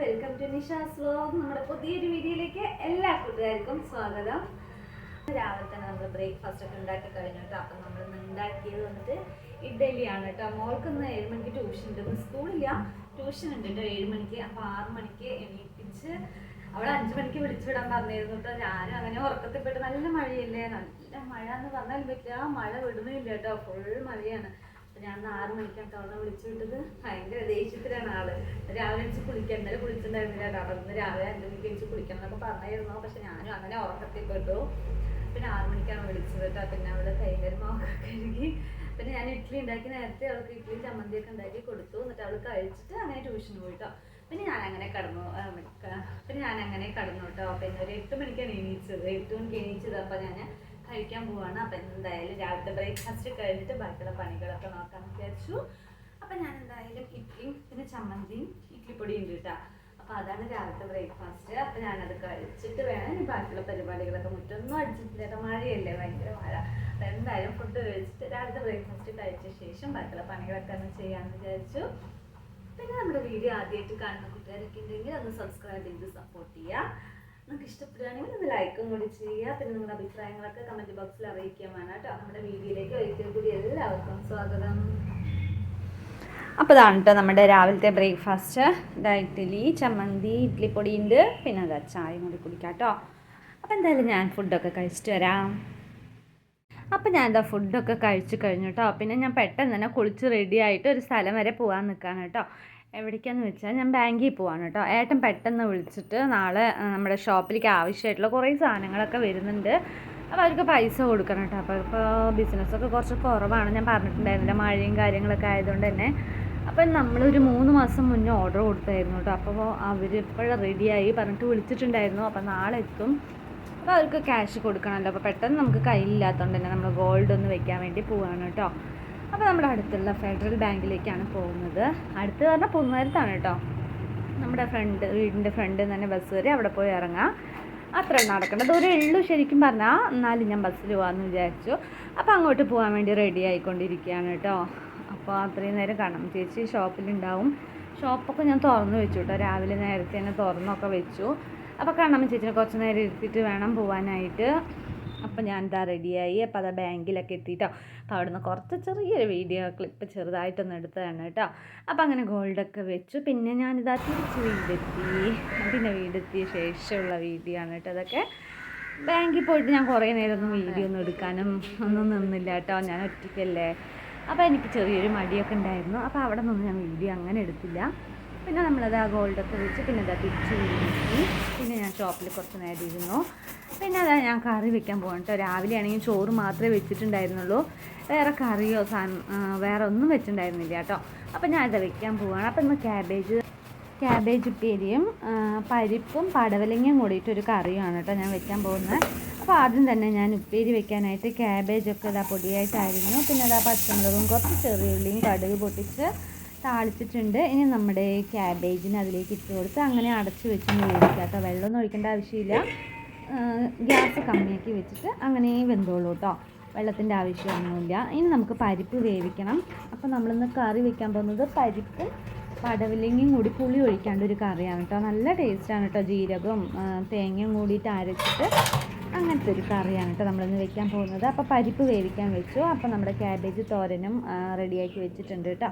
Welcome to Nisha's vlog നമ്മുടെ പുതിയൊരു വീഡിയോയിലേക്ക് എല്ലാ കൂട്ടുകാർക്കും സ്വാഗതം. രാവിലെ തന്നെ നമ്മൾ ബ്രേക്ക്ഫാസ്റ്റ് ഒക്കെ ഉണ്ടാക്കി കഴിഞ്ഞു കേട്ടോ. അപ്പം നമ്മൾ ഉണ്ടാക്കിയത് വന്നിട്ട് ഇഡ്ഡലിയാണ് കേട്ടോ. മോൾക്ക് ഇന്ന് ഏഴ് മണിക്ക് ട്യൂഷൻ ഉണ്ട്. സ്കൂളില്ല ട്യൂഷൻ ഉണ്ട് കേട്ടോ. ഏഴ് മണിക്ക്. അപ്പോൾ ആറ് മണിക്ക് എണീപ്പിച്ച് അവളെ അഞ്ച് മണിക്ക് വിളിച്ചു വിടാൻ പറഞ്ഞിരുന്നു കേട്ടോ. ഞാനും അങ്ങനെ ഉറക്കത്തിൽപ്പെട്ട് നല്ല മഴയല്ലേ? നല്ല മഴ എന്ന് പറഞ്ഞാൽ പറ്റില്ല. മഴ വിടുന്നില്ല കേട്ടോ. ഫുൾ മഴയാണ്. ഞാൻ ഇന്ന് ആറ് മണിക്കാണ് അവളെ വിളിച്ചു വിട്ടത്. ഭയങ്കര ദേഷ്യത്തിലാണ് ആൾ. രാവിലെ എണിച്ച് കുളിക്കാൻ ഇന്നലെ കുളിച്ചിട്ടുണ്ടായിരുന്നില്ല ഇന്ന് രാവിലെ അഞ്ച് മണിക്ക് എണിച്ച് കുളിക്കണം എന്നൊക്കെ പറഞ്ഞായിരുന്നു പക്ഷെ ഞാനും അങ്ങനെ ഉറക്കത്തിൽ പെട്ടു പിന്നെ ആറ് മണിക്കാണ് വിളിച്ചത് കേട്ടോ. പിന്നെ അവൾ കൈകരുമൊക്കെ കഴുകി. പിന്നെ ഞാൻ ഇഡ്ഡലി ഉണ്ടാക്കി നേരത്തെ അവൾക്ക് ഇഡ്ഡലിയും ചമ്മന്തിയൊക്കെ ഉണ്ടാക്കി കൊടുത്തു. എന്നിട്ട് അവൾ കഴിച്ചിട്ട് അങ്ങനെ ട്യൂഷന് പോയിട്ടോ പിന്നെ ഞാൻ അങ്ങനെ കടന്നു പിന്നെ ഞാൻ അങ്ങനെ കടന്നു കേട്ടോ. പിന്നെ ഒരു എട്ട് മണിക്കാണ് എണീച്ചത്. എട്ട് മണിക്ക് എണീച്ചത്. അപ്പം ഞാൻ കഴിക്കാൻ പോവാണ്. അപ്പം എന്തായാലും രാവിലത്തെ ബ്രേക്ക്ഫാസ്റ്റ് കഴിഞ്ഞിട്ട് ബാക്കിയുള്ള പണികളൊക്കെ നോക്കാൻ വിചാരിച്ചു. അപ്പം ഞാൻ എന്തായാലും ഇഡ്ഡലിയും പിന്നെ ചമ്മന്തിയും ഇഡ്ഡലിപ്പൊടിയും ഉണ്ട് കേട്ടോ അപ്പം അതാണ് രാവിലത്തെ ബ്രേക്ക്ഫാസ്റ്റ് അപ്പം ഞാനത് കഴിച്ചിട്ട് വേണം ഇനി ബാക്കിയുള്ള പരിപാടികളൊക്കെ മുറ്റൊന്നും അടിച്ചിട്ടില്ല മഴയല്ലേ ഭയങ്കര മഴ. അപ്പം എന്തായാലും ഫുഡ് കഴിച്ചിട്ട് രാവിലത്തെ ബ്രേക്ക്ഫാസ്റ്റ് കഴിച്ച ശേഷം ബാക്കിയുള്ള പണികളൊക്കെ ഒന്ന് ചെയ്യാമെന്ന് വിചാരിച്ചു. പിന്നെ നമ്മുടെ വീഡിയോ ആദ്യമായിട്ട് കാണുന്ന കൂട്ടുകാരൊക്കെ ഉണ്ടെങ്കിൽ ഒന്ന് സബ്സ്ക്രൈബ് ചെയ്ത് സപ്പോർട്ട് ചെയ്യുക നിങ്ങൾക്ക് ഇഷ്ടപ്പെടുകയാണെങ്കിൽ ഒന്ന് ലൈക്കും കൂടി ചെയ്യുക. പിന്നെ നിങ്ങളുടെ അഭിപ്രായങ്ങളൊക്കെ കമന്റ് ബോക്സിൽ അറിയിക്കാൻ വേണം കേട്ടോ. നമ്മുടെ വീഡിയോയിലേക്ക് ഒരിക്കൽ കൂടി എല്ലാവർക്കും സ്വാഗതം. അപ്പോൾ ഇതാണ് കേട്ടോ നമ്മുടെ രാവിലത്തെ ബ്രേക്ക്ഫാസ്റ്റ് ഇഡ്ഡലി ചമ്മന്തി ഇഡ്ഡലിപ്പൊടി ഉണ്ട്. പിന്നെ അതാ ചായ കൂടി കുടിക്കാം കേട്ടോ. അപ്പോൾ എന്തായാലും ഞാൻ ഫുഡൊക്കെ കഴിച്ചിട്ട് വരാം. അപ്പോൾ ഞാൻ എന്താ ഫുഡൊക്കെ കഴിച്ച് കഴിഞ്ഞു കേട്ടോ. പിന്നെ ഞാൻ പെട്ടെന്ന് തന്നെ കുളിച്ച് റെഡി ആയിട്ട് ഒരു സ്ഥലം വരെ പോകാൻ നിൽക്കുകയാണ് കേട്ടോ. എവിടേക്കാന്ന് വെച്ചാൽ ഞാൻ ബാങ്കിൽ പോവാണ് കേട്ടോ. ഏട്ടൻ പെട്ടെന്ന് വിളിച്ചിട്ട് നാളെ നമ്മുടെ ഷോപ്പിലേക്ക് ആവശ്യമായിട്ടുള്ള കുറേ സാധനങ്ങളൊക്കെ വരുന്നുണ്ട്. അപ്പോൾ അവർക്ക് പൈസ കൊടുക്കണം കേട്ടോ. അപ്പോൾ ഇപ്പോൾ ബിസിനസ്സൊക്കെ കുറച്ച് കുറവാണ്. ഞാൻ പറഞ്ഞിട്ടുണ്ടായിരുന്നില്ല മഴയും കാര്യങ്ങളൊക്കെ ആയതുകൊണ്ട് തന്നെ. അപ്പം നമ്മളൊരു മൂന്ന് മാസം മുന്നേ ഓർഡർ കൊടുത്തായിരുന്നു കേട്ടോ. അപ്പോൾ അവർ ഇപ്പോഴും റെഡിയായി പറഞ്ഞിട്ട് വിളിച്ചിട്ടുണ്ടായിരുന്നു. അപ്പോൾ നാളെ എത്തും. അപ്പോൾ അവർക്ക് ക്യാഷ് കൊടുക്കണമല്ലോ. അപ്പോൾ പെട്ടെന്ന് നമുക്ക് കയ്യിലില്ലാത്തതുകൊണ്ട് തന്നെ നമ്മൾ ഗോൾഡ് ഒന്ന് വെക്കാൻ വേണ്ടി പോവാണ് കേട്ടോ. അപ്പോൾ നമ്മുടെ അടുത്തുള്ള ഫെഡറൽ ബാങ്കിലേക്കാണ് പോകുന്നത്. അടുത്ത് പറഞ്ഞാൽ പൊന്നേരത്താണ് കേട്ടോ. നമ്മുടെ ഫ്രണ്ട് വീടിന്റെ ഫ്രണ്ട് തന്നെ ബസ് കയറി അവിടെ പോയി ഇറങ്ങാം. അത്ര നടക്കേണ്ടത്. ഒരു ഉള്ളൂ ശരിക്കും പറഞ്ഞാൽ എന്നാലും ഞാൻ ബസ്സിൽ പോകാമെന്ന് വിചാരിച്ചു. അപ്പോൾ അങ്ങോട്ട് പോകാൻ വേണ്ടി റെഡി ആയിക്കൊണ്ടിരിക്കുകയാണ് കേട്ടോ. അപ്പോൾ അത്രയും നേരം കാണാം. ചേച്ചി ഷോപ്പിലുണ്ടാവും. ഷോപ്പൊക്കെ ഞാൻ തുറന്ന് വെച്ചു കേട്ടോ. രാവിലെ നേരത്തെ തന്നെ തുറന്നൊക്കെ വെച്ചു. അപ്പോൾ കാണാം ചേച്ചിനെ കുറച്ച് നേരം ഇരുത്തിയിട്ട് വേണം പോകാനായിട്ട് അപ്പോൾ ഞാൻ ഇതാ റെഡിയായി അപ്പോൾ അതാ ബാങ്കിലൊക്കെ എത്തിയിട്ടോ അപ്പോൾ അവിടുന്ന് കുറച്ച് ചെറിയൊരു വീഡിയോ ക്ലിപ്പ് ചെറുതായിട്ടൊന്ന് എടുത്തതാണ് കേട്ടോ. അപ്പോൾ അങ്ങനെ ഗോൾഡൊക്കെ വെച്ചു. പിന്നെ ഞാനിതാ തിരിച്ച് വീടെത്തി. പിന്നെ വീടെത്തിയ ശേഷമുള്ള വീഡിയോ ആണ് കേട്ടോ അതൊക്കെ ബാങ്കിൽ പോയിട്ട് ഞാൻ കുറേ നേരം ഒന്നും വീഡിയോ ഒന്നും എടുക്കാനും ഒന്നും നിന്നില്ല കേട്ടോ. ഞാൻ ഒറ്റയ്ക്കല്ലേ. അപ്പോൾ എനിക്ക് ചെറിയൊരു മടിയൊക്കെ ഉണ്ടായിരുന്നു. അപ്പോൾ അവിടെ നിന്ന് ഞാൻ വീഡിയോ അങ്ങനെ എടുത്തില്ല. പിന്നെ നമ്മളത് ആ ഗോൾഡൊക്കെ വെച്ച് പിന്നെ അതാ തിരിച്ച് പിന്നെ ഞാൻ ഷോപ്പിൽ കുറച്ച് നേരം ഇരുന്നു. പിന്നെ അതാ ഞാൻ കറി വെക്കാൻ പോകണ്ടോ രാവിലെ ആണെങ്കിൽ ചോറ് മാത്രമേ വെച്ചിട്ടുണ്ടായിരുന്നുള്ളൂ. വേറെ കറിയോ വേറെ ഒന്നും വെച്ചിട്ടുണ്ടായിരുന്നില്ല കേട്ടോ അപ്പോൾ ഞാൻ അത് വെക്കാൻ പോവാണ്. അപ്പോൾ ഇന്ന് ക്യാബേജ് ക്യാബേജ് ഉപ്പേരിയും പരിപ്പും പടവലങ്ങയും കൂടിയിട്ട് ഒരു കറിയുമാണ് കേട്ടോ ഞാൻ വെക്കാൻ പോകുന്നത്. അപ്പോൾ ആദ്യം തന്നെ ഞാൻ ഉപ്പേരി വെക്കാനായിട്ട് ക്യാബേജൊക്കെ ഇതാ പൊടിയായിട്ടായിരുന്നു. പിന്നെ അതാ പച്ചമുളകും കുറച്ച് ചെറിയുള്ളിയും കടുക് പൊട്ടിച്ച് താളിച്ചിട്ടുണ്ട്. ഇനി നമ്മുടെ ക്യാബേജിന് അതിലേക്ക് ഇട്ട് കൊടുത്ത് അങ്ങനെ അടച്ച് വെച്ച് വേവിക്കാം കേട്ടോ. വെള്ളമൊന്നും ഒഴിക്കേണ്ട ആവശ്യമില്ല. ഗ്യാസ് കമ്മിയാക്കി വെച്ചിട്ട് അങ്ങനെ വെന്തോളൂ കേട്ടോ. വെള്ളത്തിന്റെ ആവശ്യമൊന്നുമില്ല. ഇനി നമുക്ക് പരിപ്പ് വേവിക്കണം. അപ്പോൾ നമ്മളിന്ന് കറി വെക്കാൻ പോകുന്നത് പരിപ്പ് പടവലങ്ങയും കൂടി പുളി ഒഴിക്കാണ്ട് ഒരു കറിയാണ് കേട്ടോ. നല്ല ടേസ്റ്റാണ് കേട്ടോ ജീരകവും തേങ്ങയും കൂടിയിട്ട് അരച്ചിട്ട് അങ്ങനത്തെ ഒരു കറിയാണ് കേട്ടോ നമ്മളിന്ന് വെക്കാൻ പോകുന്നത്. അപ്പോൾ പരിപ്പ് വേവിക്കാൻ വെച്ചു. അപ്പോൾ നമ്മുടെ ക്യാബേജ് തോരനും റെഡിയാക്കി വെച്ചിട്ടുണ്ട് കേട്ടോ.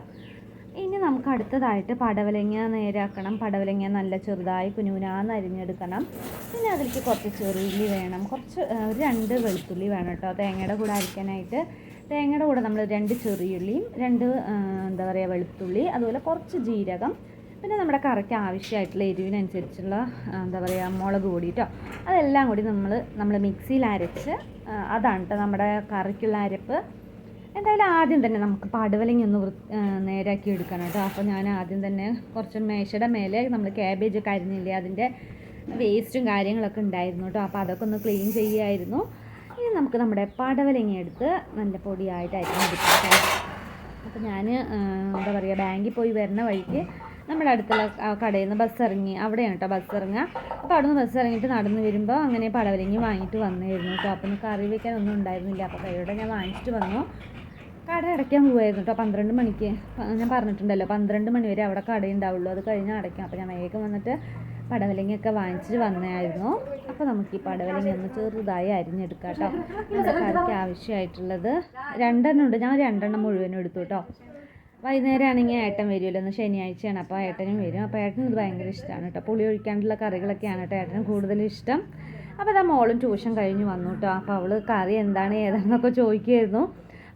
ഇനി നമുക്ക് അടുത്തതായിട്ട് പടവലങ്ങ നേരാക്കണം. പടവലങ്ങ നല്ല ചെറുതായി കുനുകുനാന്ന് അരിഞ്ഞെടുക്കണം. പിന്നെ അതിലേക്ക് കുറച്ച് ചെറുള്ളി വേണം. കുറച്ച് ഒരു രണ്ട് വെളുത്തുള്ളി വേണം കേട്ടോ. തേങ്ങയുടെ കൂടെ അരിക്കാനായിട്ട് തേങ്ങയുടെ കൂടെ നമ്മൾ രണ്ട് ചെറിയുള്ളിയും രണ്ട് എന്താ പറയുക വെളുത്തുള്ളി അതുപോലെ കുറച്ച് ജീരകം പിന്നെ നമ്മുടെ കറിക്ക് ആവശ്യമായിട്ടുള്ള എരിവിനനുസരിച്ചുള്ള എന്താ പറയുക മുളക് പൊടി കേട്ടോ അതെല്ലാം കൂടി നമ്മൾ നമ്മൾ മിക്സിയിൽ അരച്ച് അതാണ് കേട്ടോ നമ്മുടെ കറിക്കുള്ള അരപ്പ്. എന്തായാലും ആദ്യം തന്നെ നമുക്ക് പടവലിങ്ങി ഒന്ന് നേരാക്കി എടുക്കണം കേട്ടോ. അപ്പോൾ ഞാൻ ആദ്യം തന്നെ കുറച്ച് മേശയുടെ മേലെ നമ്മൾ ക്യാബേജ് ഒക്കെ അരിഞ്ഞില്ലേ അതിന്റെ വേസ്റ്റും കാര്യങ്ങളൊക്കെ ഉണ്ടായിരുന്നു കേട്ടോ. അപ്പോൾ അതൊക്കെ ഒന്ന് ക്ലീൻ ചെയ്യുമായിരുന്നു ഇനി നമുക്ക് നമ്മുടെ പടവലിങ്ങി എടുത്ത് നല്ല പൊടിയായിട്ട് അരിഞ്ഞെടുക്കാം അപ്പോൾ ഞാൻ എന്താ പറയുക ബാങ്കിൽ പോയി വരുന്ന വഴിക്ക് നമ്മുടെ അടുത്തുള്ള കടയിൽ നിന്ന് ബസ് ഇറങ്ങി. അവിടെയാണ് കേട്ടോ ബസ് ഇറങ്ങുക. അപ്പോൾ അവിടെ നിന്ന് ബസ് ഇറങ്ങിയിട്ട് നടന്ന് വരുമ്പോൾ അങ്ങനെ പടവലങ്ങി വാങ്ങിയിട്ട് വന്നായിരുന്നു കേട്ടോ. അപ്പം കറി വെക്കാൻ ഒന്നും ഉണ്ടായിരുന്നില്ല. അപ്പോൾ കൈയോടെ ഞാൻ വാങ്ങിച്ചിട്ട് വന്നു. കട അടയ്ക്കാൻ പോവായിരുന്നു കേട്ടോ പന്ത്രണ്ട് മണിക്ക്. ഞാൻ പറഞ്ഞിട്ടുണ്ടല്ലോ പന്ത്രണ്ട് മണി വരെ അവിടെ കട ഉണ്ടാവുള്ളൂ. അത് കഴിഞ്ഞ് അടയ്ക്കാം. അപ്പോൾ ഞാൻ വേഗം വന്നിട്ട് പടവലങ്ങയൊക്കെ വാങ്ങിച്ചിട്ട് വന്നായിരുന്നു അപ്പോൾ നമുക്ക് ഈ പടവലങ്ങ ഒന്ന് ചെറുതായി അരിഞ്ഞെടുക്കാം കേട്ടോ നമ്മുടെ കറിക്ക് ആവശ്യമായിട്ടുള്ളത് രണ്ടെണ്ണം ഉണ്ട്. ഞാൻ രണ്ടെണ്ണം മുഴുവനും എടുത്തു കേട്ടോ വൈകുന്നേരം ആണെങ്കിൽ ഏട്ടൻ വരുമല്ലോ. ഒന്ന് ശനിയാഴ്ചയാണ്. അപ്പോൾ ഏട്ടനും വരും. അപ്പോൾ ഏട്ടനും ഇത് ഭയങ്കര ഇഷ്ടമാണ് കേട്ടോ പുളി ഒഴിക്കാണ്ടുള്ള കറികളൊക്കെയാണ് കേട്ടോ ഏട്ടന് കൂടുതലും ഇഷ്ടം. അപ്പോൾ അതാ മോളും ട്യൂഷൻ കഴിഞ്ഞ് വന്നു കേട്ടോ അപ്പോൾ അവൾ കറി എന്താണ് ഏതാണെന്നൊക്കെ ചോദിക്കുമായിരുന്നു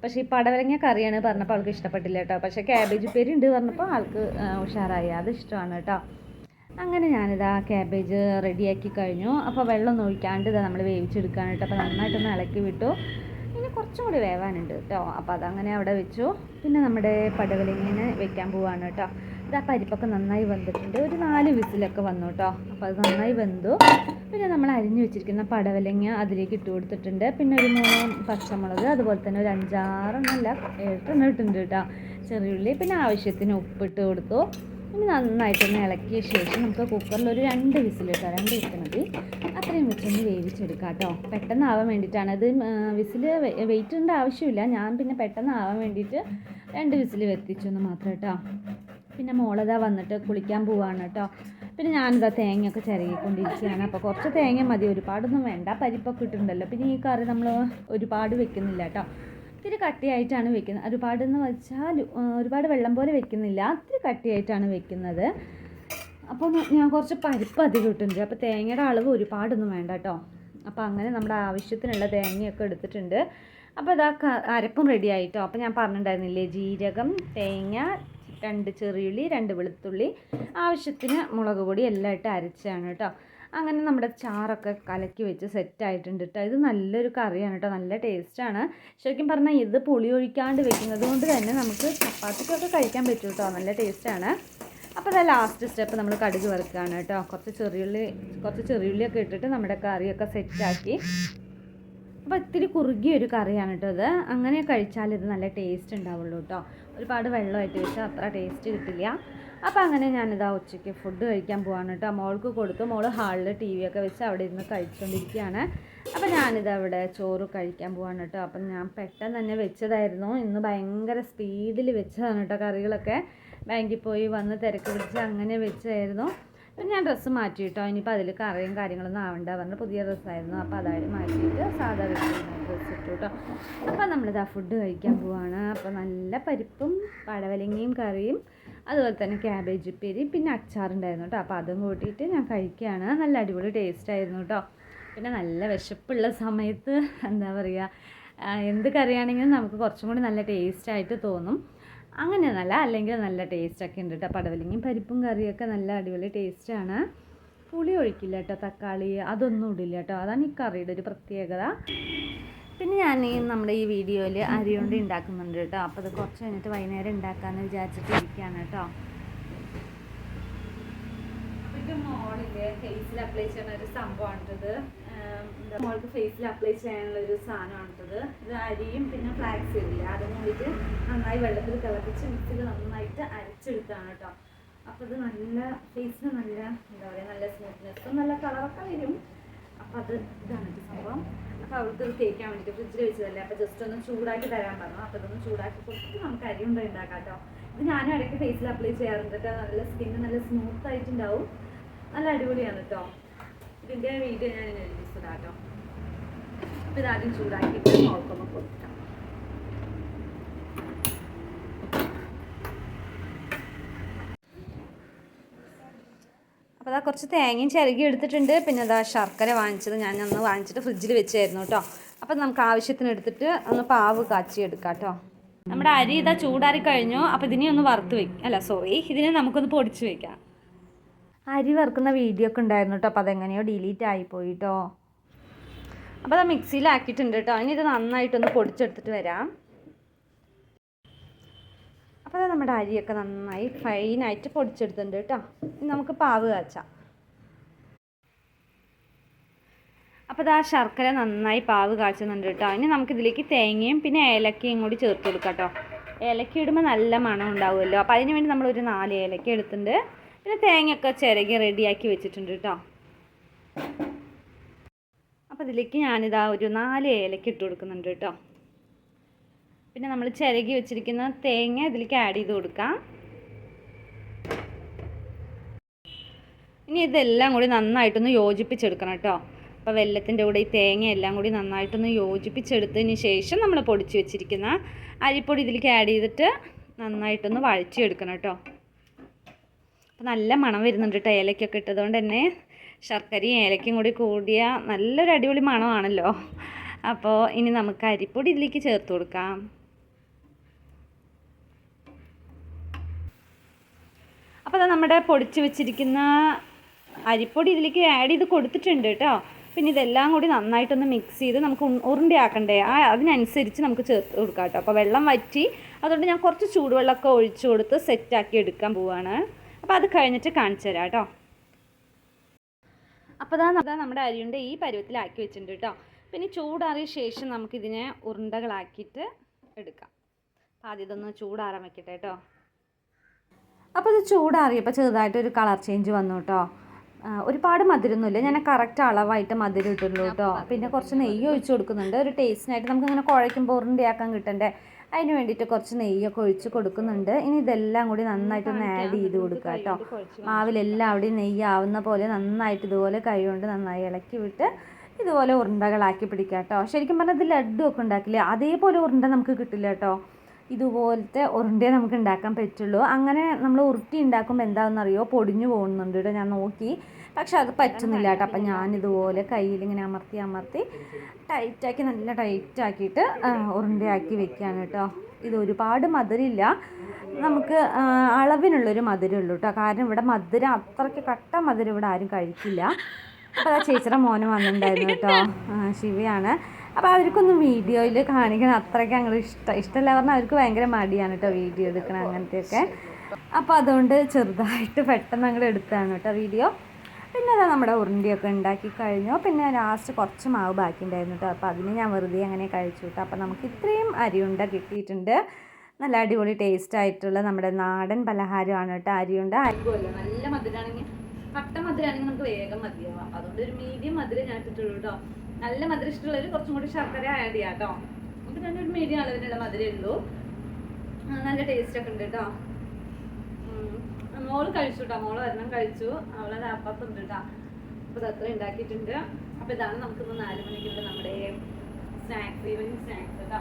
പക്ഷേ ഈ പടവലങ്ങ കറിയാണ് പറഞ്ഞപ്പോൾ അവൾക്ക് ഇഷ്ടപ്പെട്ടില്ല കേട്ടോ. പക്ഷേ ക്യാബേജ് ഉപ്പേരി ഉണ്ട് പറഞ്ഞപ്പോൾ ആൾക്ക് ഉഷാറായി. അത് ഇഷ്ടമാണ് കേട്ടോ. അങ്ങനെ ഞാനിതാ ക്യാബേജ് റെഡിയാക്കി കഴിഞ്ഞു. അപ്പോൾ വെള്ളം ഒഴിക്കാണ്ട് ഇതാ നമ്മൾ വേവിച്ചെടുക്കുകയാണ് കേട്ടോ. അപ്പോൾ നന്നായിട്ടൊന്ന് ഇളക്കി വിട്ടു. ഇനി കുറച്ചും കൂടി വേവാനുണ്ട് കേട്ടോ. അപ്പോൾ അതങ്ങനെ അവിടെ വെച്ചു. പിന്നെ നമ്മുടെ പടവലങ്ങനെ വെക്കാൻ പോവാണ് കേട്ടോ. ഇതാ പരിപ്പൊക്കെ നന്നായി വെന്തിട്ടുണ്ട്. ഒരു നാല് വിസിലൊക്കെ വന്നു കേട്ടോ അപ്പോൾ അത് നന്നായി വെന്തു. പിന്നെ നമ്മൾ അരിഞ്ഞു വെച്ചിരിക്കുന്ന പടവലങ്ങ അതിലേക്ക് ഇട്ട് കൊടുത്തിട്ടുണ്ട്. പിന്നെ ഒരു മൂന്ന് പച്ചമുളക് അതുപോലെ തന്നെ ഒരു അഞ്ചാറെണ്ണല്ല ഏട്ടെണ്ണം ഇട്ടുണ്ട് കേട്ടോ ചെറിയുള്ളി പിന്നെ ആവശ്യത്തിന് ഉപ്പിട്ട് കൊടുത്തു. ഇനി നന്നായിട്ടൊന്ന് ഇളക്കിയ ശേഷം നമുക്ക് കുക്കറിൽ ഒരു രണ്ട് വിസിൽ കേട്ടോ രണ്ട് വിസിൽ മതി. അത്രയും വെച്ചൊന്ന് വേവിച്ചെടുക്കാം കേട്ടോ പെട്ടെന്ന് ആവാൻ വേണ്ടിയിട്ടാണ് അത് വിസിൽ വെയിറ്റിന്റെ ആവശ്യമില്ല. ഞാൻ പിന്നെ പെട്ടെന്ന് ആവാൻ വേണ്ടിയിട്ട് രണ്ട് വിസിൽ വെത്തിച്ചെന്ന് മാത്രം കേട്ടോ പിന്നെ മോളതാ വന്നിട്ട് കുളിക്കാൻ പോവാണ് കേട്ടോ പിന്നെ ഞാനിതാ തേങ്ങയൊക്കെ ചിരകിക്കൊണ്ടിരിക്കുകയാണ്. അപ്പോൾ കുറച്ച് തേങ്ങ മതി. ഒരുപാടൊന്നും വേണ്ട. പരിപ്പൊക്കെ ഇട്ടുണ്ടല്ലോ പിന്നെ ഈ കറി നമ്മൾ ഒരുപാട് വെക്കുന്നില്ല കേട്ടോ ഇത്തിരി കട്ടിയായിട്ടാണ് വെക്കുന്നത്. ഒരുപാടെന്ന് വെച്ചാൽ ഒരുപാട് വെള്ളം പോലെ വെക്കുന്നില്ല. ഇത്തിരി കട്ടിയായിട്ടാണ് വെക്കുന്നത്. അപ്പോൾ ഞാൻ കുറച്ച് പരിപ്പ് അധികം ഇട്ടിട്ടുണ്ട്. അപ്പോൾ തേങ്ങയുടെ അളവ് ഒരുപാടൊന്നും വേണ്ട കേട്ടോ അപ്പോൾ അങ്ങനെ നമ്മുടെ ആവശ്യത്തിനുള്ള തേങ്ങയൊക്കെ എടുത്തിട്ടുണ്ട്. അപ്പോൾ ഇതാ അരപ്പും റെഡി ആയിട്ടോ അപ്പോൾ ഞാൻ പറഞ്ഞിട്ടുണ്ടായിരുന്നില്ലേ ജീരകം തേങ്ങ രണ്ട് ചെറിയുള്ളി രണ്ട് വെളുത്തുള്ളി ആവശ്യത്തിന് മുളക് പൊടി എല്ലാം ഇട്ട് അരച്ചാണ് കേട്ടോ. അങ്ങനെ നമ്മുടെ ചാറൊക്കെ കലക്കി വെച്ച് സെറ്റ് ആയിട്ടുണ്ട് കേട്ടോ. ഇത് നല്ലൊരു കറിയാണ് കേട്ടോ. നല്ല ടേസ്റ്റാണ് ശരിക്കും പറഞ്ഞാൽ ഇത് പുളി ഒഴിക്കാണ്ട് വെക്കുന്നത് കൊണ്ട് തന്നെ നമുക്ക് ചപ്പാത്തിക്കൊക്കെ കഴിക്കാൻ പറ്റും കേട്ടോ. നല്ല ടേസ്റ്റാണ് അപ്പോൾ അതാ ലാസ്റ്റ് സ്റ്റെപ്പ് നമ്മൾ കടുക് വറുക്കുകയാണ് കേട്ടോ. കുറച്ച് ചെറിയുള്ളി കുറച്ച് ചെറിയുള്ളിയൊക്കെ ഇട്ടിട്ട് നമ്മുടെ കറിയൊക്കെ സെറ്റാക്കി അപ്പോൾ ഇത്തിരി കുറുകിയ ഒരു കറിയാണ് കേട്ടോ ഇത്. അങ്ങനെ കഴിച്ചാൽ ഇത് നല്ല ടേസ്റ്റ് ഉണ്ടാവുള്ളൂ കേട്ടോ. ഒരുപാട് വെള്ളമായിട്ട് വെച്ചാൽ അത്ര ടേസ്റ്റ് കിട്ടില്ല. അപ്പോൾ അങ്ങനെ ഞാനിതാ ഉച്ചയ്ക്ക് ഫുഡ് കഴിക്കാൻ പോവാണ് കേട്ടോ മോൾക്ക് കൊടുത്തു. മോൾ ഹാളിൽ ടി വി ഒക്കെ വെച്ച് അവിടെ ഇരുന്ന് കഴിച്ചുകൊണ്ടിരിക്കുകയാണ് അപ്പോൾ ഞാനിത് അവിടെ ചോറ് കഴിക്കാൻ പോവാണ് കേട്ടോ അപ്പം ഞാൻ പെട്ടെന്ന് തന്നെ വെച്ചതായിരുന്നു. ഇന്ന് ഭയങ്കര സ്പീഡിൽ വെച്ചതാണ് കേട്ടോ കറികളൊക്കെ. ബാങ്കിൽ പോയി വന്ന് തിരക്ക് പിടിച്ച് അങ്ങനെ വെച്ചതായിരുന്നു. പിന്നെ ഞാൻ ഡ്രസ്സ് മാറ്റി കേട്ടോ ഇനിയിപ്പോൾ അതിൽ കറിയും കാര്യങ്ങളൊന്നും ആവണ്ട. പറഞ്ഞ പുതിയ ഡ്രസ്സായിരുന്നു അപ്പോൾ അതായത് മാറ്റിയിട്ട് സാധാ ഡ്രസ്സ് ഇട്ടു കേട്ടോ അപ്പോൾ നമ്മളിതാ ഫുഡ് കഴിക്കാൻ പോവാണ്. അപ്പോൾ നല്ല പരിപ്പും പടവലങ്ങയും കറിയും അതുപോലെ തന്നെ ക്യാബേജ് ഉപ്പേരി പിന്നെ അച്ചാറുണ്ടായിരുന്നു കേട്ടോ അപ്പോൾ അതും കൂട്ടിയിട്ട് ഞാൻ കഴിക്കുകയാണ് നല്ല അടിപൊളി ടേസ്റ്റ് ആയിരുന്നു കേട്ടോ പിന്നെ നല്ല വിശപ്പുള്ള സമയത്ത് എന്താ പറയുക എന്ത് കറിയാണെങ്കിലും നമുക്ക് കുറച്ചും കൂടി നല്ല ടേസ്റ്റ് ആയിട്ട് തോന്നും നല്ല അല്ലെങ്കിൽ നല്ല ടേസ്റ്റൊക്കെ ഉണ്ട് കേട്ടോ പടവലങ്ങയും പരിപ്പും കറിയൊക്കെ നല്ല അടിപൊളി ടേസ്റ്റാണ് പുളി ഒഴിക്കില്ല കേട്ടോ തക്കാളി അതൊന്നും ഇടില്ല കേട്ടോ അതാണ് ഈ കറിയുടെ ഒരു പ്രത്യേകത. പിന്നെ ഞാൻ നമ്മുടെ ഈ വീഡിയോയിൽ അരി കൊണ്ട് ഉണ്ടാക്കുന്നുണ്ട് കേട്ടോ അപ്പോൾ അത് കുറച്ച് കഴിഞ്ഞിട്ട് വൈകുന്നേരം ഉണ്ടാക്കാമെന്ന് വിചാരിച്ചിട്ട് ഇരിക്കുകയാണ് കേട്ടോ ഇത് മോളിൽ ഫേസിൽ അപ്ലൈ ചെയ്യുന്ന ഒരു സംഭവമാണിത്. മോൾക്ക് ഫേസിൽ അപ്ലൈ ചെയ്യാനുള്ള ഒരു സാധനമാണിത്. ഇത് അരിയും പിന്നെ ഫ്ലാക്സ് ഇല്ല? അതും കൂടിയിട്ട് നന്നായി വെള്ളത്തിൽ തിളപ്പിച്ച് മിക്സിൽ നന്നായിട്ട് അരച്ചെടുത്താണ് കേട്ടോ. അപ്പോൾ ഇത് നല്ല ഫേസിന് നല്ല എന്താ പറയുക നല്ല സ്മൂത്ത്നെസ്സും നല്ല കളറൊക്കെ വരും. അപ്പോൾ അത് ഇതാണ് സംഭവം. അപ്പോൾ അവൾക്ക് ഇത് തേക്കാൻ വേണ്ടിയിട്ട് ഫ്രിഡ്ജിൽ വെച്ചതല്ലേ? അപ്പോൾ ജസ്റ്റ് ഒന്ന് ചൂടാക്കി തരാൻ പറഞ്ഞു. അപ്പോൾ ഇതൊന്ന് ചൂടാക്കി കൊടുത്തിട്ട് നമുക്ക് അരി ഉണ്ട ഉണ്ടാക്കാം കേട്ടോ. ഇത് ഞാനും ഇടയ്ക്ക് ഫേസിൽ അപ്ലൈ ചെയ്യാറുണ്ട് കേട്ടോ. നല്ല സ്കിന്ന് നല്ല സ്മൂത്ത് ആയിട്ടുണ്ടാവും. നല്ല അടിപൊളിയാണ് കേട്ടോ ഇതിന്റെ വീഡിയോ ഞാൻ എഴുതിച്ചതാ കേട്ടോ അപ്പോൾ ഇതാദ്യം ചൂടാക്കിയിട്ട് നോക്കുമ്പോൾ കൊടുക്കാം അപ്പോൾ അതാ കുറച്ച് തേങ്ങയും ചിരകി എടുത്തിട്ടുണ്ട്. പിന്നെ അതാ ശർക്കര വാങ്ങിച്ചത് ഞാൻ അന്ന് വാങ്ങിച്ചിട്ട് ഫ്രിഡ്ജിൽ വെച്ചായിരുന്നു കേട്ടോ അപ്പം നമുക്ക് ആവശ്യത്തിന് എടുത്തിട്ട് ഒന്ന് പാവ് കാച്ചി എടുക്കാം കേട്ടോ നമ്മുടെ അരി ഇതാ ചൂടാറി കഴിഞ്ഞു. അപ്പോൾ ഇതിനെ ഒന്ന് വറുത്ത് വെക്കാം അല്ല സോറി ഇതിനെ നമുക്കൊന്ന് പൊടിച്ച് വെക്കാം. അരി വറുക്കുന്ന വീഡിയോ ഒക്കെ ഉണ്ടായിരുന്നു കേട്ടോ അപ്പോൾ അതെങ്ങനെയോ ഡിലീറ്റ് ആയിപ്പോയി കേട്ടോ അപ്പോൾ അത് മിക്സിയിലാക്കിയിട്ടുണ്ട് കേട്ടോ ഇനി ഇത് നന്നായിട്ടൊന്ന് പൊടിച്ചെടുത്തിട്ട് വരാം. അപ്പോൾ അത് നമ്മുടെ അരിയൊക്കെ നന്നായി ഫൈനായിട്ട് പൊടിച്ചെടുത്തിട്ടുണ്ട് കേട്ടോ നമുക്ക് പാവ് കാച്ചാം. അപ്പോൾ ഇതാ ശർക്കര നന്നായി പാവ് കാച്ചുന്നുണ്ട് കേട്ടോ ഇനി നമുക്കിതിലേക്ക് തേങ്ങയും പിന്നെ ഏലക്കയും കൂടി ചേർത്ത് കൊടുക്കാം കേട്ടോ ഏലക്ക ഇടുമ്പോൾ നല്ല മണം ഉണ്ടാവുമല്ലോ. അപ്പോൾ അതിന് വേണ്ടി നമ്മളൊരു നാല് ഏലക്ക എടുത്തിട്ടുണ്ട്. പിന്നെ തേങ്ങയൊക്കെ ചിരകി റെഡിയാക്കി വെച്ചിട്ടുണ്ട് കേട്ടോ അപ്പോൾ ഇതിലേക്ക് ഞാനിതാ ഒരു നാല് ഏലക്ക ഇട്ട് കൊടുക്കുന്നുണ്ട് കേട്ടോ പിന്നെ നമ്മൾ ചിരകി വെച്ചിരിക്കുന്ന തേങ്ങ ഇതിലേക്ക് ആഡ് ചെയ്ത് കൊടുക്കാം. ഇനി ഇതെല്ലാം കൂടി നന്നായിട്ടൊന്ന് യോജിപ്പിച്ചെടുക്കണം കേട്ടോ അപ്പോൾ വെല്ലത്തിന്റെ കൂടെ ഈ തേങ്ങ എല്ലാം കൂടി നന്നായിട്ടൊന്ന് യോജിപ്പിച്ചെടുത്തതിന് ശേഷം നമ്മൾ പൊടിച്ച് വെച്ചിരിക്കുന്ന അരിപ്പൊടി ഇതിലേക്ക് ആഡ് ചെയ്തിട്ട് നന്നായിട്ടൊന്ന് വഴച്ചെടുക്കണം കേട്ടോ അപ്പോൾ നല്ല മണം വരുന്നുണ്ട് കേട്ടോ ഏലക്കൊക്കെ ഇട്ടതുകൊണ്ട് തന്നെ. ശർക്കരയും ഏലക്കയും കൂടി കൂടിയ നല്ലൊരു അടിപൊളി മണമാണല്ലോ. അപ്പോൾ ഇനി നമുക്ക് അരിപ്പൊടി ഇതിലേക്ക് ചേർത്ത് കൊടുക്കാം. അപ്പോൾ അത് നമ്മുടെ പൊടിച്ച് വെച്ചിരിക്കുന്ന അരിപ്പൊടി ഇതിലേക്ക് ആഡ് ചെയ്ത് കൊടുത്തിട്ടുണ്ട് കേട്ടോ പിന്നെ ഇതെല്ലാം കൂടി നന്നായിട്ടൊന്ന് മിക്സ് ചെയ്ത് നമുക്ക് ഉരുണ്ടയാക്കണ്ടേ? ആ അതിനനുസരിച്ച് നമുക്ക് ചേർത്ത് കൊടുക്കാം കേട്ടോ അപ്പോൾ വെള്ളം വറ്റി അതുകൊണ്ട് ഞാൻ കുറച്ച് ചൂടുവെള്ളമൊക്കെ ഒഴിച്ചു കൊടുത്ത് സെറ്റാക്കി എടുക്കാൻ പോവാണ്. അപ്പോൾ അത് കഴിഞ്ഞിട്ട് കാണിച്ചു തരാം കേട്ടോ. അപ്പോൾ അതാ അതാ നമ്മുടെ അരിയുണ്ട ഈ പരുവത്തിലാക്കി വെച്ചിട്ടുണ്ട് കേട്ടോ. പിന്നെ ചൂടാറിയ ശേഷം നമുക്കിതിനെ ഉരുണ്ടകളാക്കിയിട്ട് എടുക്കാം. അപ്പോൾ ആദ്യം ഇതൊന്ന് ചൂടാറാൻ വെക്കട്ടെ കേട്ടോ. അപ്പോൾ ഇത് ചൂടാറിയപ്പോൾ ചെറുതായിട്ടൊരു കളർ ചേഞ്ച് വന്നു കേട്ടോ. ഒരുപാട് മധുരമൊന്നുമില്ല ഞാൻ കറക്റ്റ് അളവായിട്ട് മധുരം ഇട്ടുള്ളൂ കേട്ടോ പിന്നെ കുറച്ച് നെയ്യ് ഒഴിച്ച് കൊടുക്കുന്നുണ്ട്. ഒരു ടേസ്റ്റിനായിട്ട് നമുക്ക് ഇങ്ങനെ കുഴയ്ക്കുമ്പോൾ ഉരുണ്ടയാക്കാൻ കിട്ടണ്ടേ. അതിന് വേണ്ടിയിട്ട് കുറച്ച് നെയ്യൊക്കെ ഒഴിച്ച് കൊടുക്കുന്നുണ്ട്. ഇനി ഇതെല്ലാം കൂടി നന്നായിട്ട് ഒന്ന് ആഡ് ചെയ്ത് കൊടുക്കുക കേട്ടോ മാവിലെല്ലാം അവിടെ നെയ്യ് ആവുന്ന പോലെ നന്നായിട്ട് ഇതുപോലെ കൈ കൊണ്ട് നന്നായി ഇളക്കി വിട്ട് ഇതുപോലെ ഉരുണ്ടകളാക്കി പിടിക്കുക കേട്ടോ ശരിക്കും പറഞ്ഞാൽ ഇത് ലഡ്ഡു ഒക്കെ ഉണ്ടാക്കില്ലേ? അതേപോലെ ഉരുണ്ട നമുക്ക് കിട്ടില്ല കേട്ടോ ഇതുപോലത്തെ ഉരുണ്ടേ നമുക്ക് ഉണ്ടാക്കാൻ പറ്റുള്ളൂ. അങ്ങനെ നമ്മൾ ഉരുട്ടി ഉണ്ടാക്കുമ്പോൾ എന്താണെന്നറിയോ? പൊടിഞ്ഞു പോകുന്നുണ്ട് കേട്ടോ ഞാൻ നോക്കി. പക്ഷെ അത് പറ്റുന്നില്ല കേട്ടോ അപ്പം ഞാനിതുപോലെ കയ്യിൽ ഇങ്ങനെ അമർത്തി അമർത്തി ടൈറ്റാക്കി നല്ല ടൈറ്റാക്കിയിട്ട് ഉരുണ്ടയാക്കി വെക്കുകയാണ് കേട്ടോ ഇത് ഒരുപാട് മധുരമില്ല. നമുക്ക് അളവിനുള്ളൊരു അളവിനുള്ളൊരു മധുരമുള്ളൂ കേട്ടോ കാരണം ഇവിടെ മധുരം അത്രയ്ക്ക് കട്ട മധുരം ഇവിടെ ആരും കഴിക്കില്ല. അപ്പോൾ ചേച്ചിയുടെ മോനും വന്നിട്ടുണ്ടായിരുന്നു കേട്ടോ ശിവയാണ്. അപ്പോൾ അവർക്കൊന്നും വീഡിയോയിൽ കാണിക്കണം അത്രയ്ക്ക് ഞങ്ങൾ ഇഷ്ടം ഇഷ്ടമല്ല പറഞ്ഞാൽ അവർക്ക് ഭയങ്കര മടിയാണ് കേട്ടോ വീഡിയോ എടുക്കണം അങ്ങനത്തെയൊക്കെ. അപ്പോൾ അതുകൊണ്ട് ചെറുതായിട്ട് പെട്ടെന്ന് അങ്ങോട്ട് എടുത്തതാണ് കേട്ടോ വീഡിയോ പിന്നെ അതാ നമ്മുടെ ഉരുണ്ടിയൊക്കെ ഉണ്ടാക്കി കഴിഞ്ഞു. പിന്നെ ലാസ്റ്റ് കുറച്ച് മാവ് ബാക്കി ഉണ്ടായിരുന്നു കേട്ടോ അപ്പോൾ അതിന് ഞാൻ വെറുതെ അങ്ങനെ കഴിച്ചു കേട്ടോ അപ്പോൾ നമുക്ക് ഇത്രയും അരിയുണ്ട കിട്ടിയിട്ടുണ്ട്. നല്ല അടിപൊളി ടേസ്റ്റ് ആയിട്ടുള്ള നമ്മുടെ നാടൻ പലഹാരമാണ് കേട്ടോ അരിയുണ്ട. അരികുമല്ലോ നല്ല മധുരമാണെങ്കിൽ കട്ട മധുരമാണെങ്കിൽ നമുക്ക് വേഗം മതിയാവാം. അതുകൊണ്ട് ഒരു മീഡിയം മധുരം ഞാൻ ഇട്ടിട്ടുള്ളൂ കേട്ടോ നല്ല മധുരം ഇഷ്ടമുള്ളവർ കുറച്ചും കൂടി ശർക്കര ആഡ് ചെയ്യാം കേട്ടോ നമുക്ക് ഒരു മീഡിയം അളവിനുള്ള മധുരമേ ഉള്ളൂ. നല്ല ടേസ്റ്റ് ഒക്കെ ഉണ്ട് കേട്ടോ. മോൾ കഴിച്ചു കേട്ടോ മോൾ വരണം കഴിച്ചു. അവളത് ഉണ്ട് കേട്ടോ അപ്പോൾ അത്ര ഉണ്ടാക്കിയിട്ടുണ്ട്. അപ്പോൾ ഇതാണ് നമുക്കിന്ന് നാല് മണിക്കുള്ള നമ്മുടെ സ്നാക്സ് ഈവനിങ് സ്നാക്സ് കേട്ടോ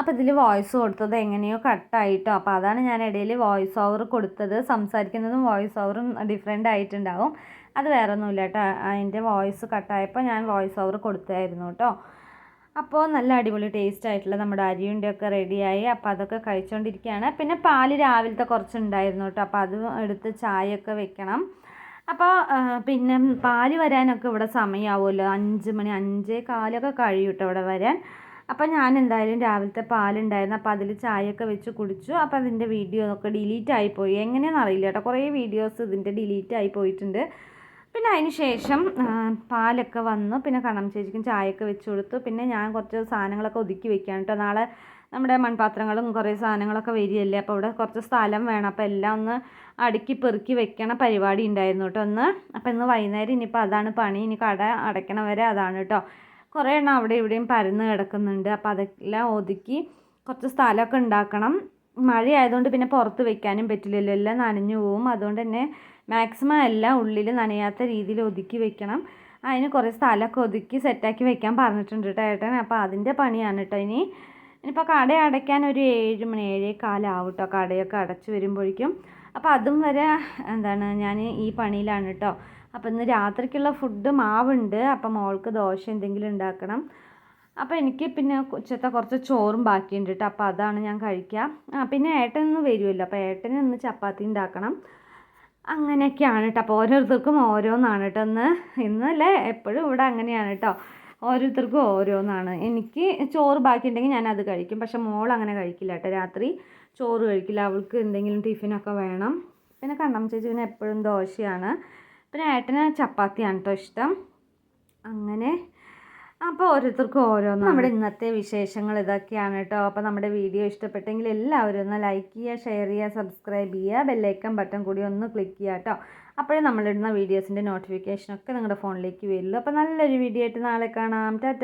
അപ്പോൾ ഇതിൽ വോയിസ് കൊടുത്തത് എങ്ങനെയോ കട്ടായിട്ടോ അപ്പോൾ അതാണ് ഞാൻ ഇടയിൽ വോയിസ് ഓവർ കൊടുത്തത്. സംസാരിക്കുന്നതും വോയിസ് ഓവറും ഡിഫറെന്റ് ആയിട്ടുണ്ടാവും. അത് വേറെ ഒന്നുമില്ല കേട്ടോ അതിന്റെ വോയിസ് കട്ടായപ്പോൾ ഞാൻ വോയിസ് ഓവർ കൊടുത്തായിരുന്നു കേട്ടോ. അപ്പോൾ നല്ല അടിപൊളി ടേസ്റ്റ് ആയിട്ടുള്ള നമ്മുടെ അരിയുണ്ടൊക്കെ റെഡിയായി അപ്പോൾ അതൊക്കെ കഴിച്ചുകൊണ്ടിരിക്കുകയാണ് പിന്നെ പാൽ രാവിലത്തെ കുറച്ച് ഉണ്ടായിരുന്നു കേട്ടോ. അപ്പോൾ അത് എടുത്ത് ചായയൊക്കെ വെക്കണം. അപ്പോൾ പിന്നെ പാൽ വരാനൊക്കെ ഇവിടെ സമയമാവുമല്ലോ അഞ്ച് മണി അഞ്ചേ കാലൊക്കെ കഴിയും കേട്ടോ ഇവിടെ വരാൻ. അപ്പോൾ ഞാൻ എന്തായാലും രാവിലത്തെ പാലുണ്ടായിരുന്നു. അപ്പോൾ അതിൽ ചായയൊക്കെ വെച്ച് കുടിച്ചു. അപ്പോൾ അതിന്റെ വീഡിയോ ഒക്കെ ഡിലീറ്റ് ആയിപ്പോയി എങ്ങനെയാണെന്ന് അറിയില്ല കേട്ടോ. കുറേ വീഡിയോസ് ഇതിന്റെ ഡിലീറ്റ് ആയി പോയിട്ടുണ്ട്. പിന്നെ അതിന് ശേഷം പാലൊക്കെ വന്നു. പിന്നെ കണം ചേച്ചിക്കും ചായയൊക്കെ വെച്ച് കൊടുത്തു. പിന്നെ ഞാൻ കുറച്ച് സാധനങ്ങളൊക്കെ ഒതുക്കി വെക്കാൻ കേട്ടോ. നാളെ നമ്മുടെ മൺപാത്രങ്ങളും കുറേ സാധനങ്ങളൊക്കെ വരികയല്ലേ. അപ്പോൾ ഇവിടെ കുറച്ച് സ്ഥലം വേണം. അപ്പോൾ എല്ലാം ഒന്ന് അടുക്കി പെറുക്കി വെക്കണ പരിപാടി ഉണ്ടായിരുന്നു കേട്ടോ ഒന്ന് അപ്പോൾ ഇന്ന് വൈകുന്നേരം ഇനിയിപ്പോൾ അതാണ് പണി. ഇനി കട അടയ്ക്കണ വരെ അതാണ് കേട്ടോ. കുറേ എണ്ണം അവിടെ ഇവിടെയും പരന്ന് കിടക്കുന്നുണ്ട്. അപ്പോൾ അതെല്ലാം ഒതുക്കി കുറച്ച് സ്ഥലമൊക്കെ ഉണ്ടാക്കണം. മഴയായതുകൊണ്ട് പിന്നെ പുറത്ത് വെക്കാനും പറ്റില്ലല്ലോ. എല്ലാം നനഞ്ഞു പോവും. അതുകൊണ്ട് തന്നെ മാക്സിമം എല്ലാം ഉള്ളിൽ നനയാത്ത രീതിയിൽ ഒതുക്കി വെക്കണം. അതിന് കുറേ സ്ഥലമൊക്കെ ഒതുക്കി സെറ്റാക്കി വെക്കാൻ പറഞ്ഞിട്ടുണ്ട് കേട്ടോ ഏട്ടൻ. അപ്പോൾ അതിന്റെ പണിയാണ് കേട്ടോ ഇനി. ഇനിയിപ്പോൾ കട അടയ്ക്കാൻ ഒരു ഏഴ് മണി ഏഴേ കാലാവും കേട്ടോ കടയൊക്കെ അടച്ചു വരുമ്പോഴേക്കും. അപ്പോൾ അതും വരെ എന്താണ് ഞാൻ ഈ പണിയിലാണ് കേട്ടോ അപ്പോൾ ഇന്ന് രാത്രിക്കുള്ള ഫുഡ് മാവുണ്ട്. അപ്പോൾ മോൾക്ക് ദോശ എന്തെങ്കിലും ഉണ്ടാക്കണം. അപ്പോൾ എനിക്ക് പിന്നെ ഉച്ചത്തെ കുറച്ച് ചോറും ബാക്കിയുണ്ട് കേട്ടോ അപ്പോൾ അതാണ് ഞാൻ കഴിക്കുക. ആ പിന്നെ ഏട്ടൻ വരുമല്ലോ അപ്പോൾ ഏട്ടന് ഇന്ന് ചപ്പാത്തി ഉണ്ടാക്കണം. അങ്ങനെയൊക്കെയാണ് കേട്ടോ അപ്പോൾ ഓരോരുത്തർക്കും ഓരോന്നാണ് കേട്ടോ ഇന്ന് ഇന്നല്ലേ എപ്പോഴും ഇവിടെ അങ്ങനെയാണ് കേട്ടോ ഓരോരുത്തർക്കും ഓരോന്നാണ്. എനിക്ക് ചോറ് ബാക്കിയുണ്ടെങ്കിൽ ഞാൻ അത് കഴിക്കും. പക്ഷെ മോൾ അങ്ങനെ കഴിക്കില്ല കേട്ടോ രാത്രി ചോറ് കഴിക്കില്ല. അവൾക്ക് എന്തെങ്കിലും ടിഫിനൊക്കെ വേണം. പിന്നെ കണ്ണം ചേച്ചി പിന്നെ എപ്പോഴും ദോശയാണ്. പിന്നെ ഏട്ടന് ചപ്പാത്തിയാണ് കേട്ടോ ഇഷ്ടം. അങ്ങനെ അപ്പോൾ ഓരോരുത്തർക്കും ഓരോന്ന് നമ്മുടെ ഇന്നത്തെ വിശേഷങ്ങൾ ഇതൊക്കെയാണ് കേട്ടോ. അപ്പോൾ നമ്മുടെ വീഡിയോ ഇഷ്ടപ്പെട്ടെങ്കിൽ എല്ലാവരും ഒന്ന് ലൈക്ക് ചെയ്യുക ഷെയർ ചെയ്യുക സബ്സ്ക്രൈബ് ചെയ്യുക ബെല്ലൈക്കൺ ബട്ടൺ കൂടി ഒന്ന് ക്ലിക്ക് ചെയ്യുക കേട്ടോ. അപ്പോഴേ നമ്മളിടുന്ന വീഡിയോസിന്റെ നോട്ടിഫിക്കേഷനൊക്കെ നിങ്ങളുടെ ഫോണിലേക്ക് വരുള്ളൂ. അപ്പോൾ നല്ലൊരു വീഡിയോ ആയിട്ട് നാളെ കാണാം. ടാറ്റ.